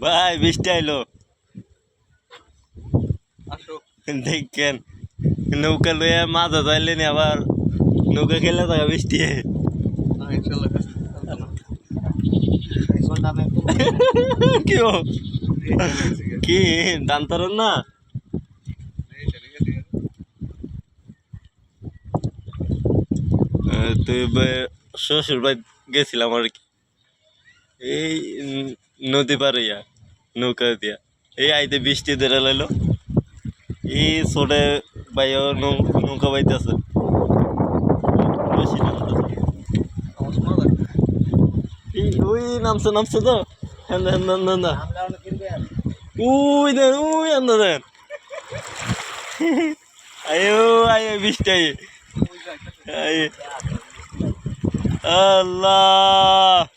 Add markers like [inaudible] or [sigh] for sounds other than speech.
ভাই বৃষ্টি আইলো। আসো। দেখেন নৌকা লইয়া মাছ ধরলেন আবার নৌকা খেলে থাকা বৃষ্টি। হ্যাঁ [laughs] কি দান তরন না? তুই শ্বশুর বাড়ি গেছিলাম আর কি। এই নদী পারে ইয়া নৌকা দিয়া। এই আইতে বৃষ্টি ধরে লাইলো। এই ছোটে বাইও নৌ- নৌকা বাইতেছে। ওই নামছে নামছে তো। হেন হেন হেন হেন উই দেন, উই হেন দেন। আয়ো আয়ো বৃষ্টি, আয়। আল্লাহ।